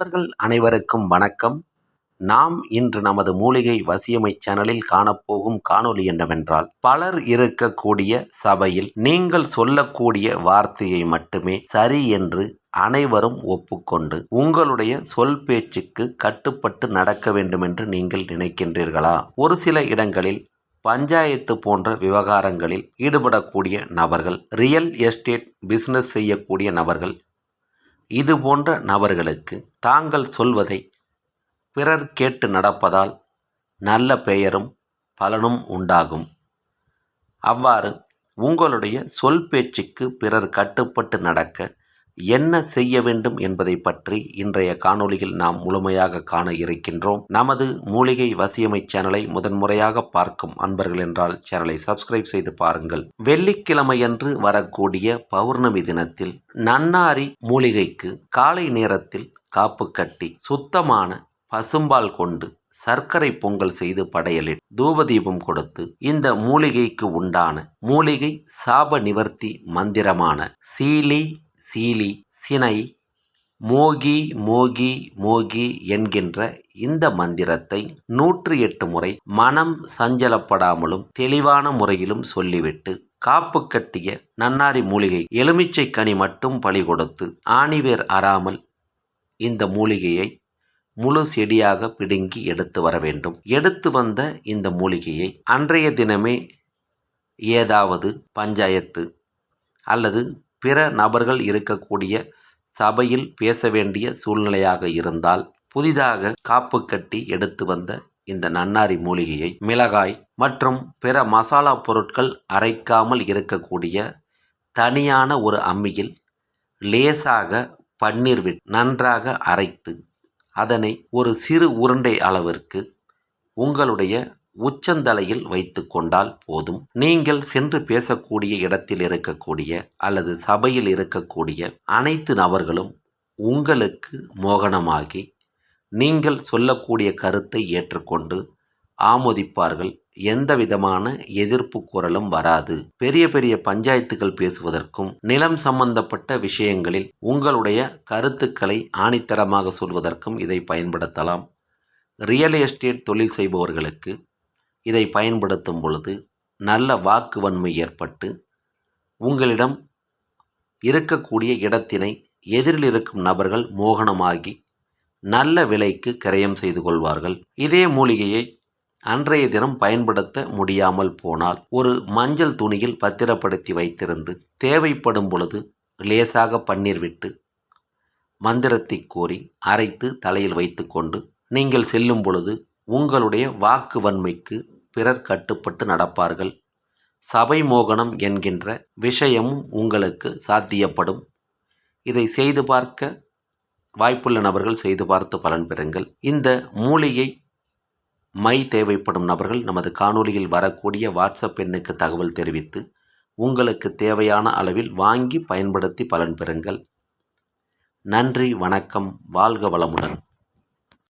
நண்பர்கள் அனைவருக்கும் வணக்கம். நாம் இன்று நமது மூலிகை வசியமை சேனலில் காணப்போகும் காணொளி என்னவென்றால் பலர் இருக்கக்கூடிய சபையில் நீங்கள் சொல்லக்கூடிய வார்த்தையை மட்டுமே சரி என்று அனைவரும் ஒப்புக்கொண்டு உங்களுடைய சொல் பேச்சுக்கு கட்டுப்பட்டு நடக்க வேண்டும் என்று நீங்கள் நினைக்கின்றீர்களா? ஒரு சில இடங்களில் பஞ்சாயத்து போன்ற விவகாரங்களில் ஈடுபடக்கூடிய நபர்கள் ரியல் எஸ்டேட் பிஸ்னஸ் செய்யக்கூடிய நபர்கள் இது போன்ற நபர்களுக்கு தாங்கள் சொல்வதை பிறர் கேட்டு நடப்பதால் நல்ல பெயரும் பலனும் உண்டாகும். அவ்வாறு உங்களுடைய சொல் பேச்சுக்கு பிறர் கட்டுப்பட்டு நடக்க என்ன செய்ய வேண்டும் என்பதை பற்றி இன்றைய காணொளியில் நாம் முழுமையாக காண இருக்கின்றோம். நமது மூலிகை வசியமை சேனலை முதன்முறையாக பார்க்கும் அன்பர்கள் என்றால் சேனலை சப்ஸ்கிரைப் செய்து பாருங்கள். வெள்ளிக்கிழமையன்று வரக்கூடிய பௌர்ணமி தினத்தில் நன்னாரி மூலிகைக்கு காலை நேரத்தில் காப்பு கட்டி சுத்தமான பசும்பால் கொண்டு சர்க்கரை பொங்கல் செய்து படையலில் தூபதீபம் கொடுத்து இந்த மூலிகைக்கு உண்டான மூலிகை சாப நிவர்த்தி மந்திரமான சீலி சீலி சினை மோகி மோகி மோகி என்கின்ற இந்த மந்திரத்தை நூற்றி எட்டு முறை மனம் சஞ்சலப்படாமலும் தெளிவான முறையிலும் சொல்லிவிட்டு காப்பு கட்டிய நன்னாரி மூலிகை எலுமிச்சை கனி மட்டும் பழி கொடுத்து ஆணிவேர் அறாமல் இந்த மூலிகையை முழு செடியாக பிடுங்கி எடுத்து வர வேண்டும். எடுத்து வந்த இந்த மூலிகையை அன்றைய தினமே ஏதாவது பஞ்சாயத்து அல்லது பிற நபர்கள் இருக்கக்கூடிய சபையில் பேச வேண்டிய சூழ்நிலையாக இருந்தால் புதிதாக காப்பு கட்டி எடுத்து வந்த இந்த நன்னாரி மூலிகையை மிளகாய் மற்றும் பிற மசாலா பொருட்கள் அரைக்காமல் இருக்கக்கூடிய தனியான ஒரு அம்மியில் லேசாக பன்னீர் விட்டு நன்றாக அரைத்து அதனை ஒரு சிறு உருண்டை அளவிற்கு உங்களுடைய உச்சந்தலையில் வைத்து கொண்டால் போதும். நீங்கள் சென்று பேசக்கூடிய இடத்தில் இருக்கக்கூடிய அல்லது சபையில் இருக்கக்கூடிய அனைத்து நபர்களும் உங்களுக்கு மோகனமாகி நீங்கள் சொல்லக்கூடிய கருத்தை ஏற்றுக்கொண்டு ஆமோதிப்பார்கள். எந்த விதமான எதிர்ப்பு குரலும் வராது. பெரிய பெரிய பஞ்சாயத்துகள் பேசுவதற்கும் நிலம் சம்பந்தப்பட்ட விஷயங்களில் உங்களுடைய கருத்துக்களை ஆணித்தரமாக சொல்வதற்கும் இதை பயன்படுத்தலாம். ரியல் எஸ்டேட் தொழில் செய்பவர்களுக்கு இதை பயன்படுத்தும் பொழுது நல்ல வாக்கு வன்மை ஏற்பட்டு உங்களிடம் இருக்கக்கூடிய இடத்தினை எதிரில் இருக்கும் நபர்கள் மோகனமாகி நல்ல விலைக்கு கிரயம் செய்து கொள்வார்கள். இதே மூலிகையை அன்றைய தினம் பயன்படுத்த முடியாமல் போனால் ஒரு மஞ்சள் துணியில் பத்திரப்படுத்தி வைத்திருந்து தேவைப்படும் பொழுது லேசாக பன்னீர் விட்டு மந்திரத்தை கூறி அரைத்து தலையில் வைத்துக்கொண்டு நீங்கள் செல்லும் பொழுது உங்களுடைய வாக்கு வன்மைக்கு பிறர் கட்டுப்பட்டு நடப்பார்கள். சபை மோகனம் என்கின்ற விஷயமும் உங்களுக்கு சாத்தியப்படும். இதை செய்து பார்க்க வாய்ப்புள்ள நபர்கள் செய்து பார்த்து பலன் பெறுங்கள். இந்த மூலிகை மை தேவைப்படும் நபர்கள் நமது காணொலியில் வரக்கூடிய வாட்ஸ்அப் எண்ணுக்கு தகவல் தெரிவித்து உங்களுக்கு தேவையான அளவில் வாங்கி பயன்படுத்தி பலன் பெறுங்கள். நன்றி வணக்கம் வாழ்க வளமுடன்.